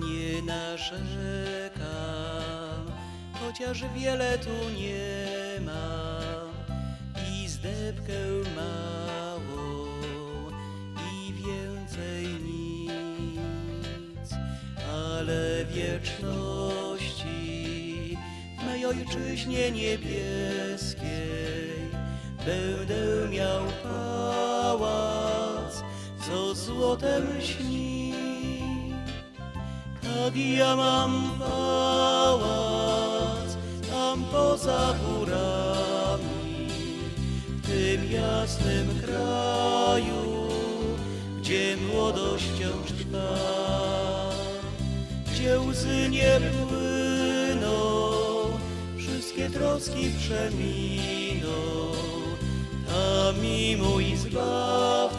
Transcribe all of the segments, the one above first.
nie narzekam, chociaż wiele tu nie ma i zdebkę małą i więcej nic, ale wieczności w mej ojczyźnie niebieskiej będę miał pałac, co złotem śni. Tak ja mam pałac tam poza górami, w tym jasnym kraju, gdzie młodość wciąż trwa, gdzie łzy nie płyną, wszystkie troski przeminą, tam mi mój Zbawca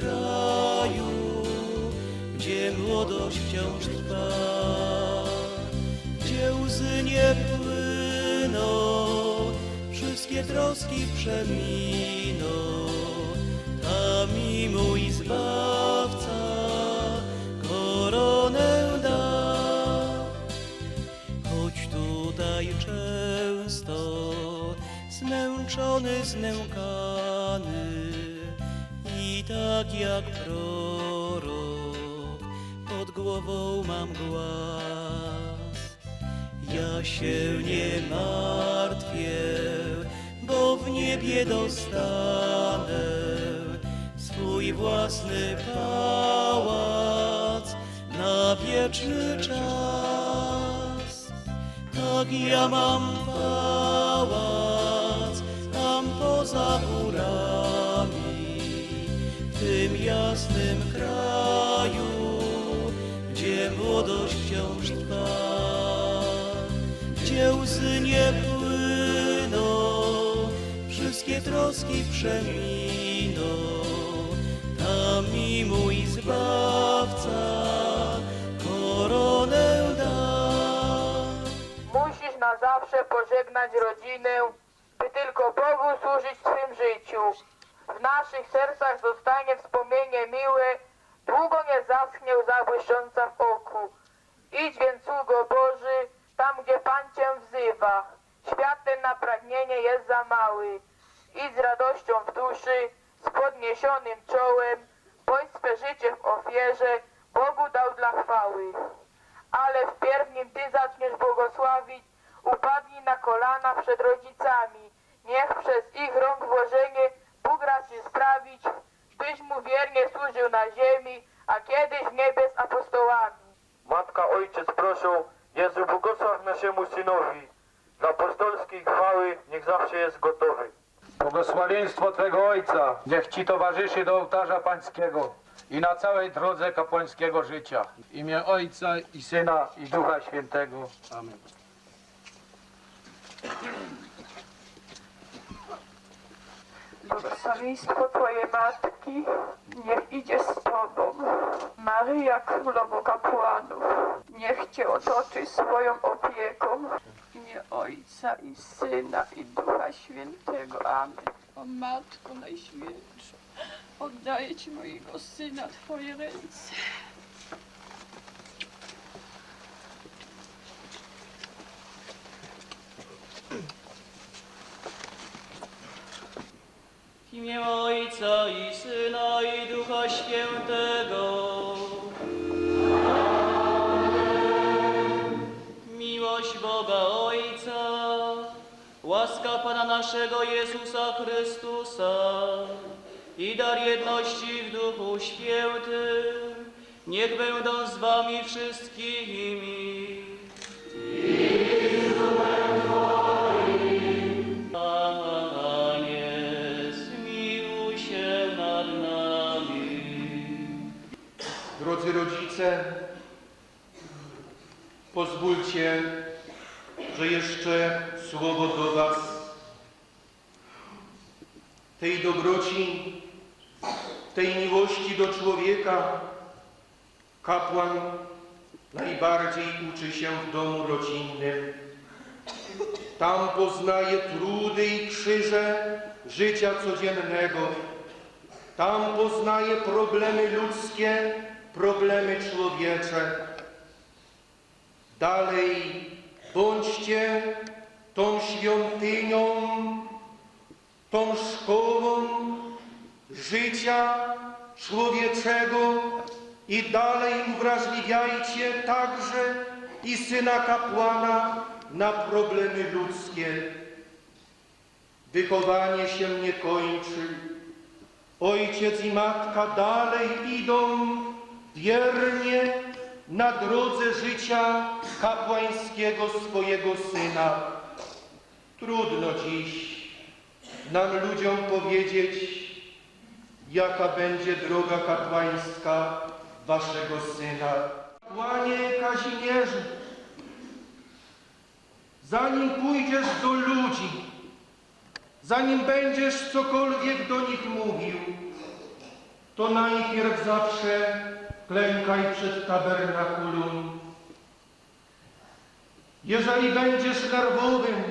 kraju, gdzie młodość wciąż trwa, gdzie łzy nie płyną, wszystkie troski przeminą, tam mi mój Zbawca koronę da. Choć tutaj często zmęczony, znękany i tak jak prorok pod głową mam głaz. Ja się nie martwię, bo w niebie dostanę swój własny pałac na wieczny czas. Tak ja mam pałac tam poza tym jasnym kraju, gdzie młodość wciąż trwa, gdzie łzy nie płyną, wszystkie troski przeminą, tam mi mój Zbawca koronę da. Musisz na zawsze pożegnać rodzinę, by tylko Bogu służyć w swym życiu. W naszych sercach zostanie wspomnienie miłe, długo nie zaschnie łza błyszcząca w oku. Idź więc, sługo Boży, tam gdzie Pan Cię wzywa. Świat ten na pragnienie jest za mały. Idź z radością w duszy, z podniesionym czołem, bądź swe życie w ofierze, Bogu dał dla chwały ale wpierw nim Ty zaczniesz błogosławić, upadnij na kolana przed rodzicami. Niech przez ich rąk włożenie raczy sprawić, byś mu wiernie służył na ziemi, a kiedyś w niebie z apostołami. Matka, ojciec, proszę, Jezu, błogosław naszemu synowi. Dla apostolskiej chwały niech zawsze jest gotowy. Błogosławieństwo Twego Ojca niech Ci towarzyszy do ołtarza Pańskiego i na całej drodze kapłańskiego życia. W imię Ojca i Syna i Ducha Świętego. Amen. Błogosławieństwo Twojej Matki niech idzie z Tobą. Maryja, Królowo Kapłanów, niech Cię otoczy swoją opieką. W imię Ojca i Syna i Ducha Świętego. Amen. O Matko Najświętsza, oddaję Ci mojego Syna Twoje ręce. Imię Ojca i Syna i Ducha Świętego. Miłość Boga Ojca, łaska Pana naszego Jezusa Chrystusa i dar jedności w Duchu Świętym, niech będą z Wami wszystkimi. Rodzice, pozwólcie, że jeszcze słowo do Was. Tej dobroci, tej miłości do człowieka kapłan najbardziej uczy się w domu rodzinnym. Tam poznaje trudy i krzyże życia codziennego. Tam poznaje problemy ludzkie, problemy człowiecze. Dalej bądźcie tą świątynią, tą szkołą życia człowieczego i dalej uwrażliwiajcie także i syna kapłana na problemy ludzkie. Wychowanie się nie kończy. Ojciec i matka dalej idą wiernie na drodze życia kapłańskiego swojego syna. Trudno dziś nam ludziom powiedzieć, jaka będzie droga kapłańska waszego syna. Kapłanie Kazimierzu, zanim pójdziesz do ludzi, zanim będziesz cokolwiek do nich mówił, to najpierw zawsze klękaj przed tabernakulum. Jeżeli będziesz nerwowym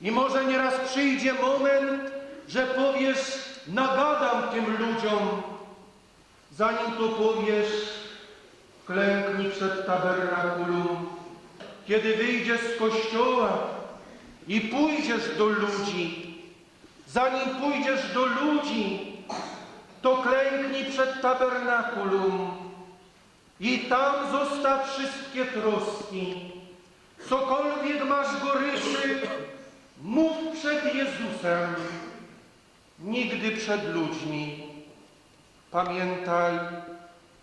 i może nieraz przyjdzie moment, że powiesz, nagadam tym ludziom, zanim to powiesz, klęknij przed tabernakulum. Kiedy wyjdziesz z kościoła i pójdziesz do ludzi, zanim pójdziesz do ludzi, to klęknij przed tabernakulum i tam zostaw wszystkie troski. Cokolwiek masz goryczy, mów przed Jezusem, nigdy przed ludźmi. Pamiętaj,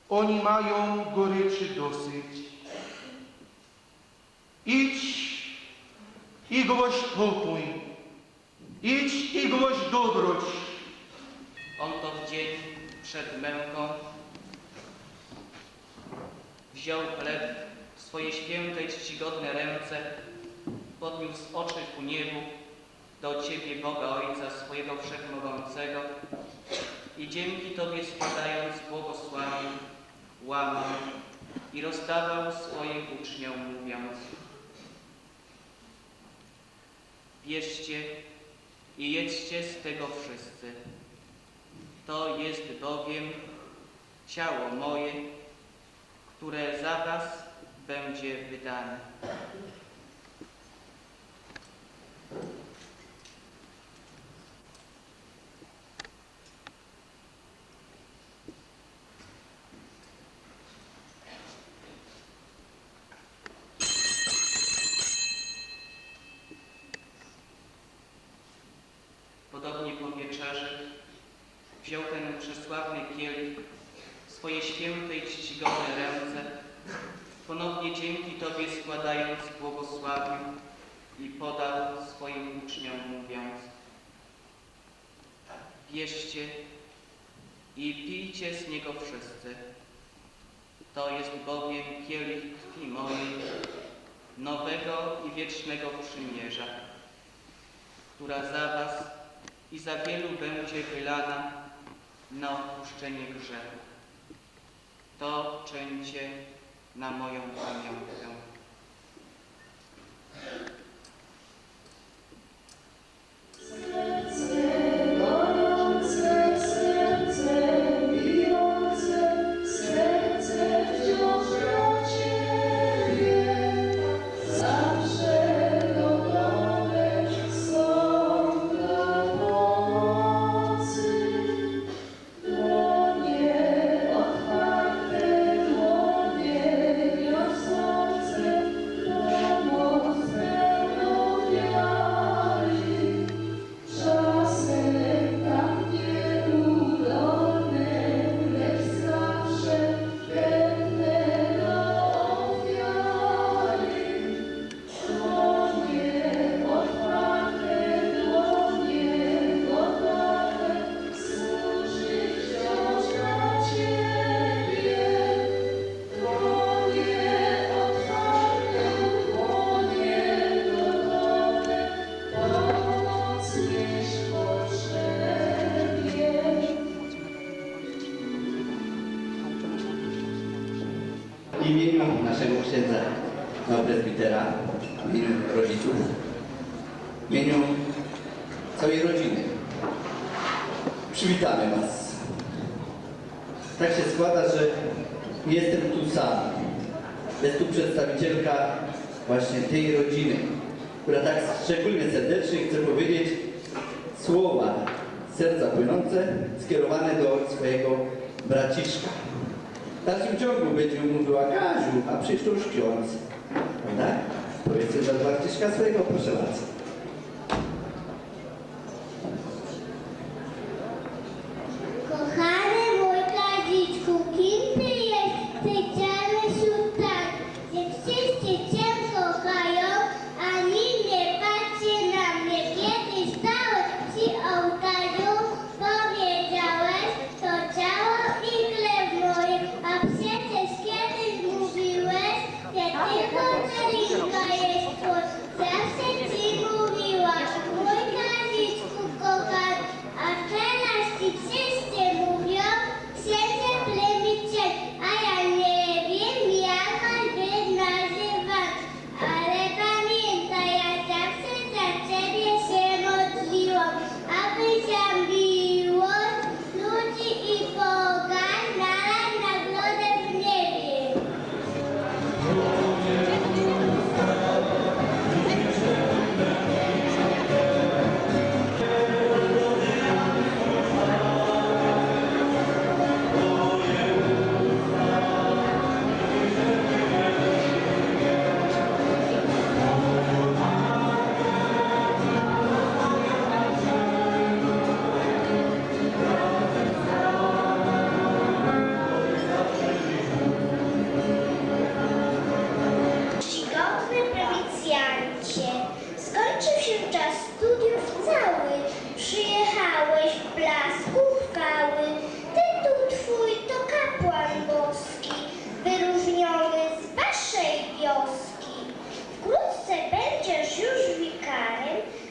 oni mają goryczy dosyć. Idź i głoś pokój. Idź i głoś dobroć. On to w dzień przed męką wziął chleb w swoje święte i czcigodne ręce, podniósł oczy ku niebu do Ciebie, Boga Ojca swojego Wszechmogącego i dzięki Tobie składając błogosławił, łamał i rozdawał swoim uczniom, mówiąc Bierzcie i jedźcie z tego wszyscy. To jest bowiem ciało moje, które za was będzie wydane. Podobnie po wieczerzy wziął ten przesławny kielich w swoje święte i czcigodne ręce, ponownie dzięki Tobie składając błogosławił i podał swoim uczniom, mówiąc Bierzcie i pijcie z niego wszyscy. To jest bowiem kielich krwi mojej, nowego i wiecznego przymierza, która za was i za wielu będzie wylana na odpuszczenie grzechu. To czyńcie na moją pamiątkę. Tak się składa, że jestem tu sam. Jest tu przedstawicielka właśnie tej rodziny, która tak szczególnie serdecznie chce powiedzieć słowa serca płynące skierowane do swojego braciszka. W dalszym ciągu będzie mówiła Kaziu, a przyszło już ksiądz. Prawda? Powiedzcie dla braciszka swojego, proszę bardzo.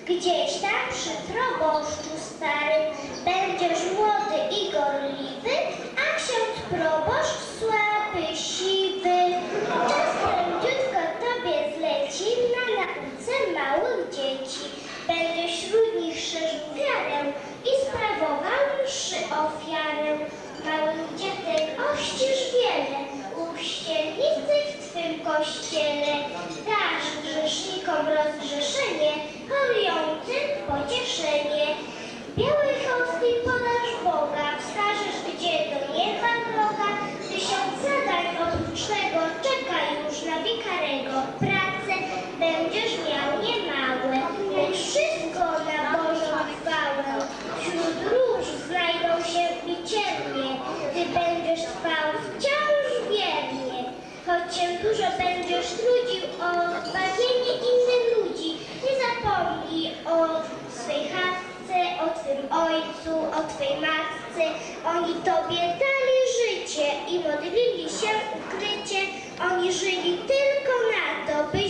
Gdzieś tam przy proboszczu starym. Będziesz młody i gorliwy, a ksiądz proboszcz słaby, siwy. Czas prędziutko tobie zleci na nauce małych dzieci. Będziesz wśród nich szerzył wiarę i sprawował mszy ofiarę. Małych dzieciek ościsz wiele, uścielnicy w twym kościele. Zapomnij o swej chatce, o twym ojcu, o twej matce. Oni tobie dali życie i modlili się ukrycie. Oni żyli tylko na to, byś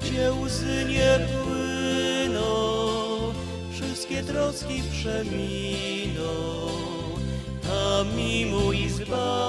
gdzie łzy nie płyną, wszystkie troski przeminą, tam mi mój zbaw.